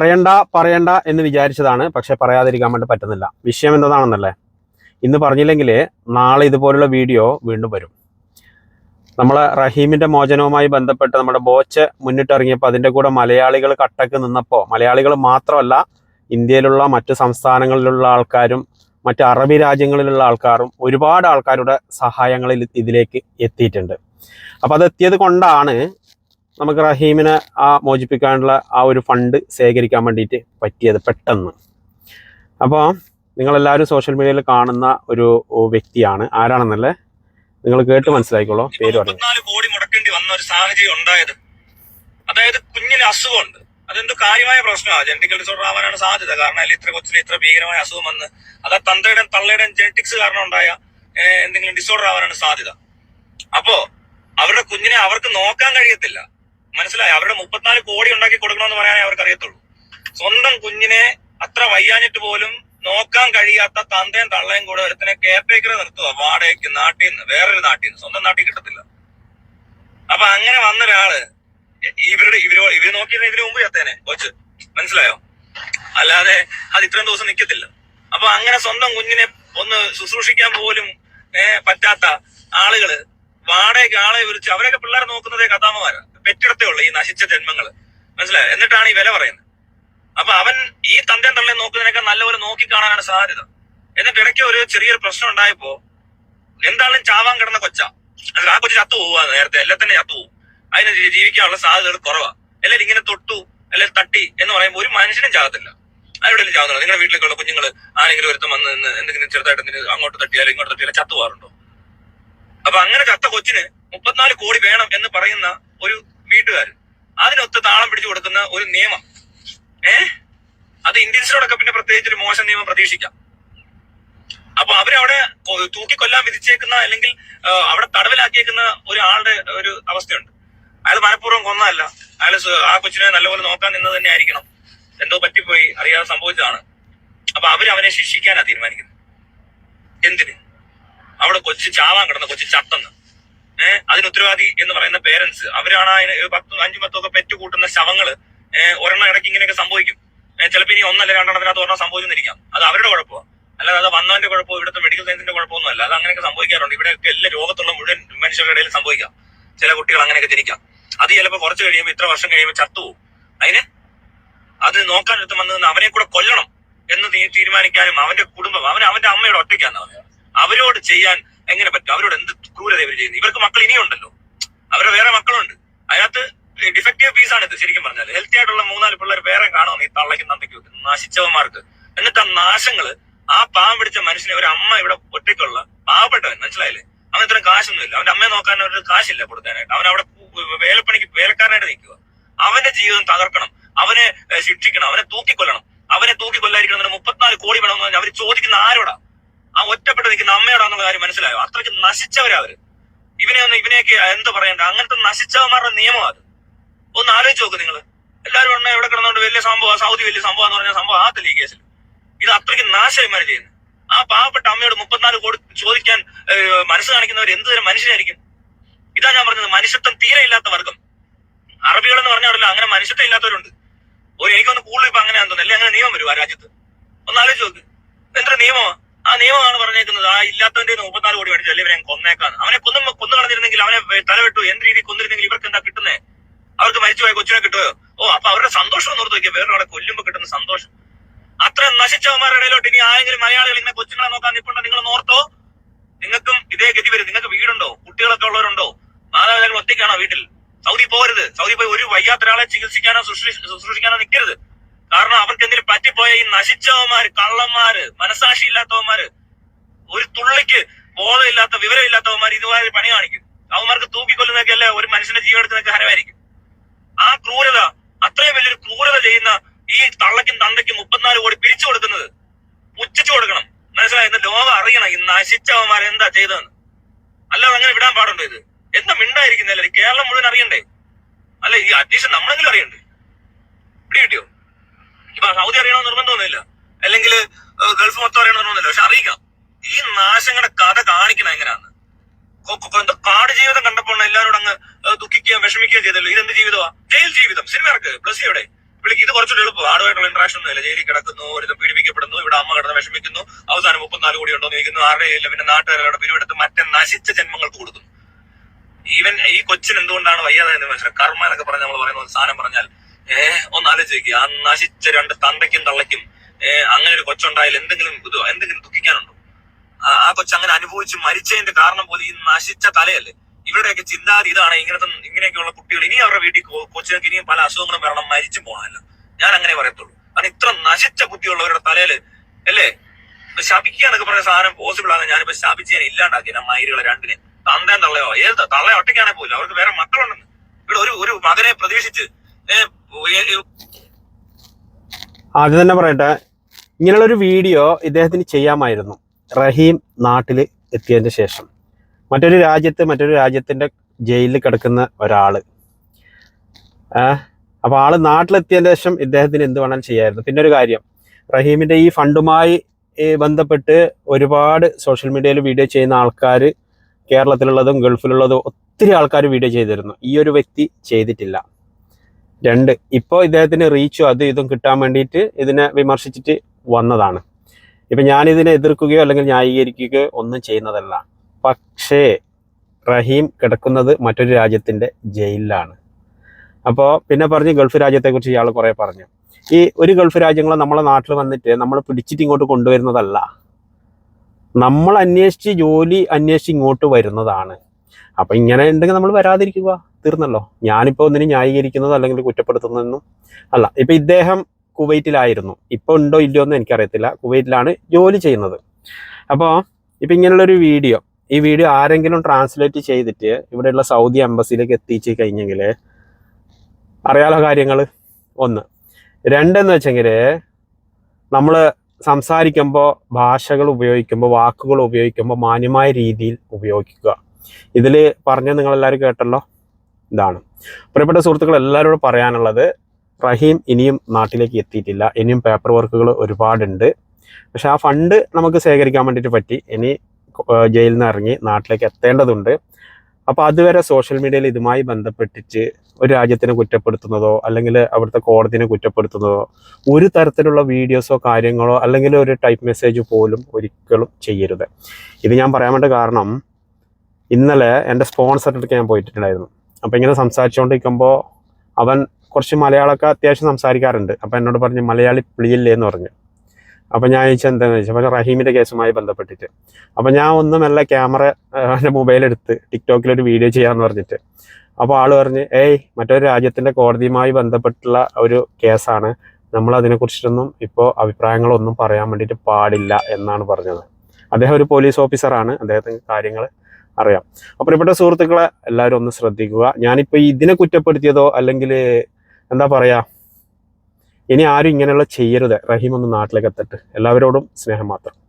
പറയണ്ട പറയണ്ട എന്ന് വിചാരിച്ചതാണ്. പക്ഷെ പറയാതിരിക്കാൻ വേണ്ടി പറ്റുന്നില്ല. വിഷയം എന്താണെന്നല്ലേ ഇന്ന് പറഞ്ഞില്ലെങ്കിൽ നാളെ ഇതുപോലുള്ള വീഡിയോ വീണ്ടും വരും. നമ്മൾ റഹീമിന്റെ മോചനവുമായി ബന്ധപ്പെട്ട് നമ്മുടെ ബോച്ച് മുന്നിട്ടിറങ്ങിയപ്പോൾ അതിന്റെ കൂടെ മലയാളികൾ കട്ടക്ക് നിന്നപ്പോൾ മലയാളികൾ മാത്രമല്ല ഇന്ത്യയിലുള്ള മറ്റ് സംസ്ഥാനങ്ങളിലുള്ള ആൾക്കാരും മറ്റ് അറബി രാജ്യങ്ങളിലുള്ള ആൾക്കാരും ഒരുപാട് ആൾക്കാരുടെ സഹായങ്ങളിൽ ഇതിലേക്ക് എത്തിയിട്ടുണ്ട്. അപ്പോൾ അത് എത്തിയത് കൊണ്ടാണ് നമുക്ക് റഹീമിനെ ആ മോചിപ്പിക്കാനുള്ള ആ ഒരു ഫണ്ട് ശേഖരിക്കാൻ വേണ്ടിയിട്ട് പറ്റിയത് പെട്ടെന്ന്. അപ്പോൾ നിങ്ങളെല്ലാവരും സോഷ്യൽ മീഡിയയിൽ കാണുന്ന ഒരു വ്യക്തിയാണ്. ആരാണെന്നല്ലേ? നിങ്ങൾ കേട്ട് മനസ്സിലാക്കിക്കോളൂ പേര് പറഞ്ഞു. കോടി മുടക്കേണ്ടി വന്ന ഒരു സാഹചര്യം ഉണ്ടായത്. അതായത് കുഞ്ഞിന് അസുഖമുണ്ട്. അതെന്തോ കാര്യമായ പ്രശ്നമാണ് ജനറ്റിക്കൽ ഡിസോർഡർ ആവാനാണ് സാധ്യത. കാരണം അതിൽ ഇത്ര കൊച്ചിന് ഇത്ര ഭീകരമായ അസുഖം വന്ന് അത് തന്തയുടെയും തള്ളയുടെയും ജനറ്റിക്സ് കാരണം ഉണ്ടായ എന്തെങ്കിലും ഡിസോർഡർ ആവാനാണ് സാധ്യത. അപ്പോ അവരുടെ കുഞ്ഞിനെ അവർക്ക് നോക്കാൻ കഴിയത്തില്ല. മനസ്സിലായി. അവരുടെ മുപ്പത്തിനാല് കോടി ഉണ്ടാക്കി കൊടുക്കണമെന്ന് പറയാനേ അവർക്ക് അറിയത്തുള്ളൂ. സ്വന്തം കുഞ്ഞിനെ അത്ര വയ്യാഞ്ഞിട്ട് പോലും നോക്കാൻ കഴിയാത്ത തന്തയും തള്ളയും കൂടെ ഒരുത്തിനെ കെയർടേക്കറെ നിർത്തുക വാടകയ്ക്ക് നാട്ടിൽ നിന്ന് വേറൊരു നാട്ടിൽ നിന്ന് സ്വന്തം നാട്ടിൽ കിട്ടത്തില്ല. അപ്പൊ അങ്ങനെ വന്ന ഒരാൾ ഇവരുടെ ഇവർ ഇവർ നോക്കിയിരുന്ന ഇതിനു മുമ്പ് ചത്തേനെ കൊച്ച്. മനസ്സിലായോ? അല്ലാതെ അത് ഇത്രയും ദിവസം നിക്കത്തില്ല. അപ്പൊ അങ്ങനെ സ്വന്തം കുഞ്ഞിനെ ഒന്ന് ശുശ്രൂഷിക്കാൻ പോലും പറ്റാത്ത ആളുകൾ വാടകയ്ക്ക് ആളെ വിളിച്ച് അവരൊക്കെ പിള്ളേരെ നോക്കുന്നതേ കഥാമമാരാ. പെറ്റിടത്തേ ഉള്ളു ഈ നശിച്ച ജന്മങ്ങൾ മനസ്സിലായോ? എന്നിട്ടാണ് ഈ വില പറയുന്നത്. അപ്പൊ അവൻ ഈ തന്തേം തള്ളെ നോക്കുന്നതിനൊക്കെ നല്ലപോലെ നോക്കി കാണാനാണ് സാധ്യത. എന്നിട്ട് ഇടയ്ക്ക് ഒരു ചെറിയൊരു പ്രശ്നം ഉണ്ടായപ്പോ എന്താണെങ്കിലും ചാവാൻ കിടന്ന കൊച്ച. ആ കൊച്ചു ചത്തു പോവാ നേരത്തെ. എല്ലാം തന്നെ ചത്തു പോവും. അതിന് ജീവിക്കാനുള്ള സാധ്യതകൾ കുറവാ. അല്ലെങ്കിൽ ഇങ്ങനെ തൊട്ടു അല്ലെങ്കിൽ തട്ടി എന്ന് പറയുമ്പോൾ ഒരു മനുഷ്യനും ചാകത്തില്ല. എവിടെയെങ്കിലും ചാവുന്നുണ്ടോ നിങ്ങളുടെ വീട്ടിലേക്കുള്ള കുഞ്ഞുങ്ങൾ ആരെങ്കിലും ഒരുത്തം വന്ന് എന്തെങ്കിലും ചെറുതായിട്ട് എന്തെങ്കിലും അങ്ങോട്ട് തട്ടിയാലും ഇങ്ങോട്ട് തട്ടിയാലും ചത്തു പോകാറുണ്ടോ അപ്പൊ അങ്ങനെ ചത്ത കൊച്ചിന് മുപ്പത്തിനാല് കോടി വേണം എന്ന് പറയുന്ന ഒരു വീട്ടുകാരൻ. അതിനൊത്ത് താളം പിടിച്ചു കൊടുക്കുന്ന ഒരു നിയമം. ഏ? അത് ഇന്ത്യൻസിനോടൊക്കെ പിന്നെ പ്രത്യേകിച്ച് ഒരു മോശം നിയമം പ്രതീക്ഷിക്കാം. അപ്പൊ അവരവിടെ തൂക്കിക്കൊല്ലാൻ വിധിച്ചേക്കുന്ന അല്ലെങ്കിൽ അവിടെ തടവിലാക്കിയേക്കുന്ന ഒരാളുടെ ഒരു അവസ്ഥയുണ്ട്. അയാൾ മനഃപൂർവം കൊന്നതല്ല. അയാൾ ആ കൊച്ചിനെ നല്ലപോലെ നോക്കാൻ നിന്ന് തന്നെ ആയിരിക്കണം. എന്തോ പറ്റിപ്പോയി അറിയാതെ സംഭവിച്ചതാണ്. അപ്പൊ അവർ അവനെ ശിക്ഷിക്കാനാ തീരുമാനിക്കുന്നത്. എന്തിന്? അവിടെ കൊച്ചു ചാവാൻ കിടന്ന കൊച്ചു ചത്തെന്ന്. അതിന് ഉത്തരവാദി എന്ന് പറയുന്ന പേരൻസ് അവരാണ് അതിന് പത്തും അഞ്ചും പത്തും ഒക്കെ പെറ്റ് കൂട്ടുന്ന ശവങ്ങൾ ഒരെണ്ണം ഇടയ്ക്ക് ഇങ്ങനെയൊക്കെ സംഭവിക്കും. ചിലപ്പോൾ ഇനി ഒന്നല്ല രണ്ടെണ്ണത്തിനകത്ത് ഒരെണ്ണം സംഭവിച്ചെന്നിരിക്കാം അത് അവരുടെ കുഴപ്പമാണ് അല്ലാതെ അത് വന്നവന്റെ കുഴപ്പമോ ഇവിടുത്തെ മെഡിക്കൽ സയൻസിന്റെ കുഴപ്പമൊന്നും അല്ല. അത് അങ്ങനെയൊക്കെ സംഭവിക്കാറുണ്ട്. ഇവിടെയൊക്കെ എല്ലാ രോഗത്തുള്ള മുഴുവൻ മനുഷ്യരുടെ ഇടയിൽ സംഭവിക്കാം. ചില കുട്ടികൾ അങ്ങനെയൊക്കെ ജനിക്കാം. അത് ചിലപ്പോൾ കുറച്ച് കഴിയുമ്പോൾ ഇത്ര വർഷം കഴിയുമ്പോൾ ചത്തുപോകും അതിന് അത് നോക്കാൻ എടുത്ത് വന്ന് അവനെ കൂടെ കൊല്ലണം എന്ന് തീരുമാനിക്കാനും അവന്റെ കുടുംബം അവൻ അവന്റെ അമ്മയോട് ഒറ്റയ്ക്കാന്ന് അവരോട് ചെയ്യാൻ എങ്ങനെ പറ്റും? അവരോട് എന്ത് ക്രൂരത ഇവർ ചെയ്യുന്നത് ഇവർക്ക് മക്കൾ ഇനിയുണ്ടല്ലോ. അവരുടെ വേറെ മക്കളുണ്ട്. അതിനകത്ത് ഡിഫക്റ്റീവ് പീസ് ആണ് ഇത് ശരിക്കും പറഞ്ഞാൽ. ഹെൽത്തി ആയിട്ടുള്ള മൂന്നാൽ പിള്ളേർ വേറെ കാണുമെന്ന് ഈ തള്ളയ്ക്കും തന്തയ്ക്കും നശിച്ചവന്മാർക്ക്. എന്നിട്ട് ആ നാശങ്ങൾ ആ പാവം പിടിച്ച മനുഷ്യനെ ഒരു അമ്മ ഇവിടെ ഒറ്റയ്ക്കുള്ള പാവപ്പെട്ടവൻ മനസ്സിലായില്ലേ? അവൻ ഇത്രയും കാശൊന്നുമില്ല. അവന്റെ അമ്മയെ നോക്കാൻ ഒരു കാശില്ല കൊടുക്കാനായിട്ട്. അവൻ അവിടെ വേലപ്പണിക്ക് വേലക്കാരനായിട്ട് നിൽക്കുക അവന്റെ ജീവിതം തകർക്കണം. അവനെ ശിക്ഷിക്കണം. അവനെ തൂക്കിക്കൊല്ലണം. അവനെ തൂക്കിക്കൊല്ലായിരിക്കണം മുപ്പത്തിനാല് കോടി വേണമെന്ന് പറഞ്ഞാൽ അവർ ചോദിക്കുന്ന ആരോടാ? ആ ഒറ്റപ്പെട്ട് നിൽക്കുന്ന അമ്മയോടാന്നുള്ള കാര്യം മനസ്സിലായോ? അത്രയ്ക്ക് നശിച്ചവരാ അവർ. ഇവനെ ഒന്ന് ഇവനെയൊക്കെ എന്ത് പറയണ്ട? അങ്ങനത്തെ നശിച്ചവന്മാരുടെ നിയമം അത്. ഒന്ന് ആലോചിച്ച് നോക്ക് നിങ്ങൾ എല്ലാവരും ഉണ്ടെങ്കിൽ എവിടെ കിടന്നുകൊണ്ട് വലിയ സംഭവം? സൗദി വലിയ സംഭവം എന്ന് പറഞ്ഞ സംഭവം ആകത്തില്ല ഈ കേസിൽ. ഇത് അത്രയ്ക്ക് നാശമായി ചെയ്യുന്നത് ആ പാവപ്പെട്ട അമ്മയോട് മുപ്പത്തിനാല് കോടി ചോദിക്കാൻ മനസ്സ് കാണിക്കുന്നവർ എന്ത് തരം മനുഷ്യരായിരിക്കും? ഇതാ ഞാൻ പറഞ്ഞത് മനുഷ്യത്വം തീരെ ഇല്ലാത്ത വർഗം. അറബികൾ എന്ന് പറഞ്ഞാൽ അങ്ങനെ മനുഷ്യത്വം ഇല്ലാത്തവരുണ്ട്. ഒരു എനിക്കൊന്ന് കൂടുതൽ ഇപ്പൊ അങ്ങനെ തോന്നുന്നു. അല്ലെങ്കിൽ അങ്ങനെ നിയമം വരും ആ രാജ്യത്ത്. ഒന്ന് ആലോചിച്ച് നോക്ക്. എന്തൊരു നിയമമാണ് ആ നിയമമാണ് പറഞ്ഞേക്കുന്നത്. ആ ഇല്ലാത്തവന്റെ മുപ്പത്തിനാല് കോടി മേടിച്ചു അല്ലെങ്കിൽ ഇവരെ കൊന്നേക്കാന്ന്. അവനെ കൊന്നു കൊന്നു കളഞ്ഞിരുന്നെങ്കിൽ അവനെ തലവിട്ടു എന്ത് രീതിയിൽ കൊന്നിരുന്നെങ്കിൽ ഇവർക്ക് എന്താ കിട്ടുന്നേ? അവർക്ക് മരിച്ചുപോയ കൊച്ചിനെ കിട്ടുമോ ഓ അപ്പൊ അവരുടെ സന്തോഷം ഓർത്ത് നോക്കിയാൽ വേറൊരാളെ കൊല്ലുമ്പോ കിട്ടുന്ന സന്തോഷം. അത്ര നശിച്ചവന്മാരുടെ ഇടയിലോട്ട് ഇനി ആരെങ്കിലും മലയാളികൾ ഇങ്ങനെ കൊച്ചുങ്ങളെ നോക്കാൻ നിൽപ്പുണ്ടോ? നിങ്ങൾ ഓർത്തോ. നിങ്ങൾക്കും ഇതേ ഗതി വരും. നിങ്ങൾക്ക് വീടുണ്ടോ? കുട്ടികളൊക്കെ ഉള്ളവരുണ്ടോ? മാതാപിതാക്കൾ ഒറ്റയ്ക്കാണോ വീട്ടിൽ? സൗദി പോകരുത്. സൗദി പോയി ഒരു വയ്യാത്ത ഒരാളെ ചികിത്സിക്കാനോ ശുശ്രൂഷ- ശുശ്രൂഷിക്കാനോ നിൽക്കരുത്. കാരണം അവർക്ക് എന്തെങ്കിലും പറ്റിപ്പോയ ഈ നശിച്ചവന്മാര് കള്ളന്മാര് മനസാക്ഷി ഇല്ലാത്തവന്മാര് ഒരു തുള്ളിക്ക് ബോധമില്ലാത്ത വിവരമില്ലാത്തവന്മാർ ഇതുപോലെ പണി കാണിക്കും. അവന്മാർക്ക് തൂക്കിക്കൊല്ലുന്നതൊക്കെ അല്ലേ ഒരു മനുഷ്യന്റെ എടുക്കുന്നതൊക്കെ ഹരമായിരിക്കും. ആ ക്രൂരത അത്രയും വലിയൊരു ക്രൂരത ചെയ്യുന്ന ഈ തള്ളയ്ക്കും തന്തയ്ക്കും മുപ്പത്തിനാല് കോടി പിരിച്ചു കൊടുക്കുന്നത് പുച്ഛിച്ചു കൊടുക്കണം. മനസ്സിലായി? ലോകം അറിയണം ഈ നശിച്ചവന്മാർ എന്താ ചെയ്തതെന്ന്. അല്ലാതെ അങ്ങനെ വിടാൻ പാടുണ്ടോ ഇത്? എന്താ മിണ്ടായിരിക്കുന്നില്ല കേരളം മുഴുവൻ അറിയണ്ടേ? അല്ല? ഈ അറ്റ്ലീസ്റ്റ് നമ്മളെങ്കിലും അറിയണ്ടേ? പിടി കിട്ടിയോ ഇപ്പൊ സൗദി അറിയണമെന്ന് നിർബന്ധമൊന്നുമില്ല. അല്ലെങ്കിൽ ഗൾഫ് മൊത്തം അറിയണോ നിർബന്ധമില്ല പക്ഷെ അറിയിക്കാം. ഈ നാശങ്ങളുടെ കഥ കാണിക്കണം കൊ- കാട് ജീവിതം കണ്ടപ്പോൾ എല്ലാവരോടും അങ്ങ് ദുഃഖിക്കുകയും വിഷമിക്കുകയും ചെയ്തല്ലോ. ഇതെന്ത് ജീവിതമാ? ജയിൽ ജീവിതം. സിനിമ ഇറക്ക്. പ്ലസ് ഇവിടെ വിളിക്കും ഇത് കുറച്ചുകൂടി എളുപ്പം. ആടുമായിട്ടുള്ള ഇന്ററാക്ഷൻ ഒന്നുമില്ല ജയിലിൽ കിടക്കുന്നു ഒരു പീഡിപ്പിക്കപ്പെടുന്നു ഇവിടെ അമ്മ കിടന്ന് വിഷമിക്കുന്നു. അവസാനം മുപ്പത്തിനാല് കോടി ഉണ്ടോ ചോദിക്കുന്നു. ആരുടെ ഇല്ല? പിന്നെ നാട്ടുകാരുടെ പിരിവെടുത്ത് മറ്റേ നശിച്ച ജന്മങ്ങൾക്ക് കൊടുക്കുന്നു. ഈവൻ ഈ കൊച്ചിന് എന്തുകൊണ്ടാണ് വയ്യാതെ എന്ന് മനസ്സിലായി? കർമ്മ എന്നൊക്കെ പറഞ്ഞ് നമ്മൾ പറയുന്ന സാധനം പറഞ്ഞാൽ ഏഹ് ഒന്ന് ആലോചിക്കുക ആ നശിച്ച രണ്ട് തന്തയ്ക്കും തള്ളയ്ക്കും ഏഹ് അങ്ങനെ ഒരു കൊച്ചുണ്ടായാൽ എന്തെങ്കിലും ഇതോ എന്തെങ്കിലും ദുഃഖിക്കാനുണ്ടോ? ആ കൊച്ചു അങ്ങനെ അനുഭവിച്ച് മരിച്ചതിന്റെ കാരണം പോലും ഈ നശിച്ച തലയല്ലേ? ഇവരുടെയൊക്കെ ചിന്താതി ഇതാണ്. ഇങ്ങനത്തെ ഇങ്ങനെയൊക്കെയുള്ള കുട്ടികൾ ഇനി അവരുടെ വീട്ടിൽ കൊച്ചുകൾക്ക് ഇനിയും പല അസുഖങ്ങളും വരണം മരിച്ചു പോകണമല്ലോ ഞാൻ അങ്ങനെ പറയത്തുള്ളൂ. കാരണം ഇത്ര നശിച്ച ബുദ്ധിയുള്ളവരുടെ തലയിൽ അല്ലേ? ശപിക്കുക എന്നൊക്കെ പറഞ്ഞ സാധനം പോസിബിൾ ആണ്. ഞാനിപ്പോ ശപിച്ച് ഞാൻ ഇല്ലാണ്ടാക്കി. ആ മയിലുകളെ രണ്ടിനെ. തന്തേം തള്ളയോ? ഏത് തള്ളയോ ഒറ്റയ്ക്കാണെ പോലും. അവർക്ക് വേറെ മക്കളുണ്ടെന്ന്. ഇവിടെ ഒരു ഒരു മകനെ പ്രതീക്ഷിച്ച് ആദ്യം തന്നെ പറയട്ടെ ഇങ്ങനെയുള്ളൊരു വീഡിയോ ഇദ്ദേഹത്തിന് ചെയ്യാമായിരുന്നു. റഹീം നാട്ടിൽ എത്തിയതിന് ശേഷം. മറ്റൊരു രാജ്യത്ത് മറ്റൊരു രാജ്യത്തിന്റെ ജയിലിൽ കിടക്കുന്ന ഒരാൾ അപ്പോൾ ആൾ നാട്ടിലെത്തിയതിന് ശേഷം ഇദ്ദേഹത്തിന് എന്ത് വേണമെങ്കിലും ചെയ്യായിരുന്നു പിന്നെ ഒരു കാര്യം റഹീമിന്റെ ഈ ഫണ്ടുമായി ബന്ധപ്പെട്ട് ഒരുപാട് സോഷ്യൽ മീഡിയയിൽ വീഡിയോ ചെയ്യുന്ന ആൾക്കാർ കേരളത്തിലുള്ളതും ഗൾഫിലുള്ളതും ഒത്തിരി ആൾക്കാർ വീഡിയോ ചെയ്തിരുന്നു. ഈ ഒരു വ്യക്തി ചെയ്തിട്ടില്ല. രണ്ട്. ഇപ്പോൾ ഇദ്ദേഹത്തിന് റീച്ചും അതും ഇതും കിട്ടാൻ വേണ്ടിയിട്ട് ഇതിനെ വിമർശിച്ചിട്ട് വന്നതാണ്. ഇപ്പം ഞാനിതിനെ എതിർക്കുകയോ അല്ലെങ്കിൽ ന്യായീകരിക്കുകയോ ഒന്നും ചെയ്യുന്നതല്ല. പക്ഷേ റഹീം കിടക്കുന്നത് മറ്റൊരു രാജ്യത്തിന്റെ ജയിലിലാണ്. അപ്പോൾ പിന്നെ പറഞ്ഞ് ഗൾഫ് രാജ്യത്തെക്കുറിച്ച് ഇയാൾ കുറേ പറഞ്ഞു. ഈ ഒരു ഗൾഫ് രാജ്യങ്ങൾ നമ്മളെ നാട്ടിൽ വന്നിട്ട് നമ്മൾ പിടിച്ചിട്ട് ഇങ്ങോട്ട് കൊണ്ടുവരുന്നതല്ല. നമ്മൾ അന്വേഷിച്ച് ജോലി അന്വേഷിച്ച് ഇങ്ങോട്ട് വരുന്നതാണ്. അപ്പം ഇങ്ങനെ ഉണ്ടെങ്കിൽ നമ്മൾ വരാതിരിക്കുക. തീർന്നല്ലോ. ഞാനിപ്പോൾ ഒന്നിനും ന്യായീകരിക്കുന്നതോ അല്ലെങ്കിൽ കുറ്റപ്പെടുത്തുന്നതെന്നും അല്ല ഇപ്പം ഇദ്ദേഹം കുവൈറ്റിലായിരുന്നു. ഇപ്പോൾ ഉണ്ടോ ഇല്ലയോ എന്ന് എനിക്കറിയത്തില്ല. കുവൈറ്റിലാണ് ജോലി ചെയ്യുന്നത്. അപ്പോൾ ഇപ്പം ഇങ്ങനെയുള്ളൊരു വീഡിയോ ഈ വീഡിയോ ആരെങ്കിലും ട്രാൻസ്ലേറ്റ് ചെയ്തിട്ട് ഇവിടെയുള്ള സൗദി എംബസിയിലേക്ക് എത്തിച്ച് കഴിഞ്ഞെങ്കിൽ അറിയാലോ കാര്യങ്ങൾ ഒന്ന് രണ്ടെന്ന് വെച്ചെങ്കിൽ നമ്മൾ സംസാരിക്കുമ്പോൾ ഭാഷകൾ ഉപയോഗിക്കുമ്പോൾ വാക്കുകൾ ഉപയോഗിക്കുമ്പോൾ മാന്യമായ രീതിയിൽ ഉപയോഗിക്കുക. ഇതിൽ പറഞ്ഞ നിങ്ങളെല്ലാവരും കേട്ടല്ലോ. ഇതാണ്. പ്രിയപ്പെട്ട സുഹൃത്തുക്കൾ എല്ലാവരോടും പറയാനുള്ളത് റഹീം ഇനിയും നാട്ടിലേക്ക് എത്തിയിട്ടില്ല. ഇനിയും പേപ്പർ വർക്കുകൾ ഒരുപാടുണ്ട്. പക്ഷെ ആ ഫണ്ട് നമുക്ക് ശേഖരിക്കാൻ വേണ്ടിയിട്ട് പറ്റി. ഇനി ജയിലിൽ നിന്ന് ഇറങ്ങി നാട്ടിലേക്ക് എത്തേണ്ടതുണ്ട്. അപ്പോൾ അതുവരെ സോഷ്യൽ മീഡിയയിൽ ഇതുമായി ബന്ധപ്പെട്ടിട്ട് ഒരു രാജ്യത്തിനെ കുറ്റപ്പെടുത്തുന്നതോ അല്ലെങ്കിൽ അവിടുത്തെ കോടതിനെ കുറ്റപ്പെടുത്തുന്നതോ ഒരു തരത്തിലുള്ള വീഡിയോസോ കാര്യങ്ങളോ അല്ലെങ്കിൽ ഒരു ടൈപ്പ് മെസ്സേജ് പോലും ഒരിക്കലും ചെയ്യരുത്. ഇത് ഞാൻ പറയാൻ വേണ്ട കാരണം ഇന്നലെ എന്റെ സ്പോൺസറിന്റെ അടുത്ത് ഞാൻ പോയിട്ടുണ്ടായിരുന്നു. അപ്പോൾ ഇങ്ങനെ സംസാരിച്ചുകൊണ്ടിരിക്കുമ്പോൾ അവൻ കുറച്ച് മലയാളമൊക്കെ അത്യാവശ്യം സംസാരിക്കാറുണ്ട്. അപ്പോൾ എന്നോട് പറഞ്ഞു മലയാളി പിളിയില്ലേ എന്ന് പറഞ്ഞു. അപ്പോൾ ഞാൻ ചോദിച്ചാൽ എന്താണെന്ന് ചോദിച്ചാൽ അപ്പോൾ റഹീമിന്റെ കേസുമായി ബന്ധപ്പെട്ടിട്ട്. അപ്പോൾ ഞാൻ ഒന്ന് മെല്ലെ ക്യാമറ എന്റെ മൊബൈലെടുത്ത് ടിക്ടോക്കിലൊരു വീഡിയോ ചെയ്യാമെന്ന് പറഞ്ഞിട്ട്. അപ്പോൾ ആൾ പറഞ്ഞ് ഏയ് മറ്റൊരു രാജ്യത്തിന്റെ കോടതിയുമായി ബന്ധപ്പെട്ടുള്ള ഒരു കേസാണ്. നമ്മൾ അതിനെക്കുറിച്ചിട്ടൊന്നും ഇപ്പോൾ അഭിപ്രായങ്ങളൊന്നും പറയാൻ വേണ്ടിയിട്ട് പാടില്ല എന്നാണ് പറഞ്ഞത്. അദ്ദേഹം ഒരു പോലീസ് ഓഫീസറാണ് അദ്ദേഹത്തിന് കാര്യങ്ങൾ അറിയാം. അപ്പോൾ ഇവിടെ സുഹൃത്തുക്കളെ എല്ലാവരും ഒന്ന് ശ്രദ്ധിക്കുക. ഞാനിപ്പോൾ ഇതിനെ കുറ്റപ്പെടുത്തിയതോ അല്ലെങ്കിൽ എന്താ പറയാ ഇനി ആരും ഇങ്ങനെയുള്ള ചെയ്യരുത്. റഹീം ഒന്ന് നാട്ടിലേക്ക് എത്തട്ട്. എല്ലാവരോടും സ്നേഹം മാത്രം.